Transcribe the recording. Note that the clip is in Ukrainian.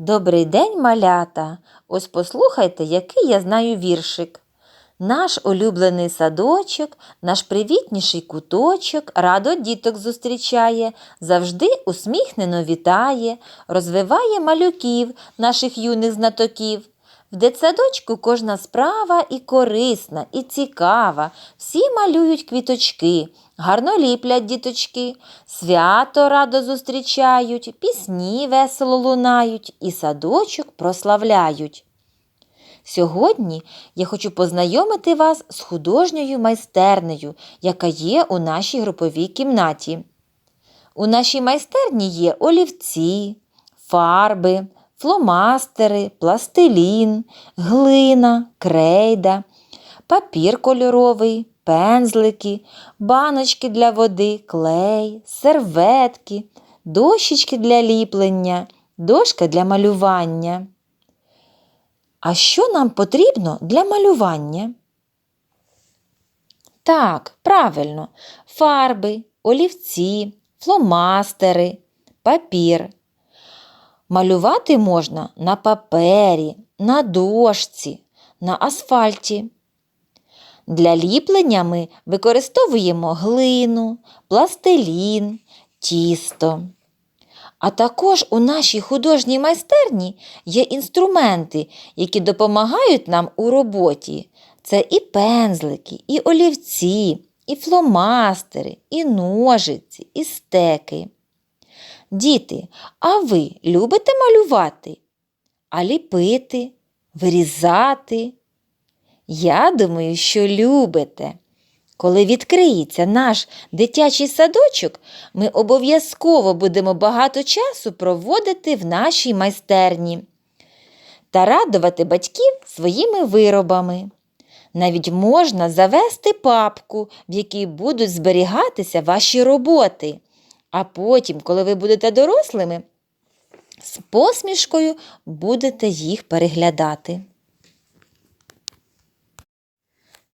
Добрий день, малята! Ось послухайте, який я знаю віршик. Наш улюблений садочок, наш привітніший куточок радо діток зустрічає, завжди усміхнено вітає, розвиває малюків, наших юних знатоків. В дитсадочку кожна справа і корисна, і цікава. Всі малюють квіточки, гарно ліплять діточки, свято радо зустрічають, пісні весело лунають і садочок прославляють. Сьогодні я хочу познайомити вас з художньою майстернею, яка є у нашій груповій кімнаті. У нашій майстерні є олівці, фарби, фломастери, пластилін, глина, крейда, папір кольоровий, пензлики, баночки для води, клей, серветки, дощечки для ліплення, дошка для малювання. А що нам потрібно для малювання? Так, правильно, фарби, олівці, фломастери, папір. Малювати можна на папері, на дошці, на асфальті. Для ліплення ми використовуємо глину, пластилін, тісто. А також у нашій художній майстерні є інструменти, які допомагають нам у роботі. Це і пензлики, і олівці, і фломастери, і ножиці, і стеки. Діти, а ви любите малювати? А ліпити, вирізати? Я думаю, що любите. Коли відкриється наш дитячий садочок, ми обов'язково будемо багато часу проводити в нашій майстерні та радувати батьків своїми виробами. Навіть можна завести папку, в якій будуть зберігатися ваші роботи. А потім, коли ви будете дорослими, з посмішкою будете їх переглядати.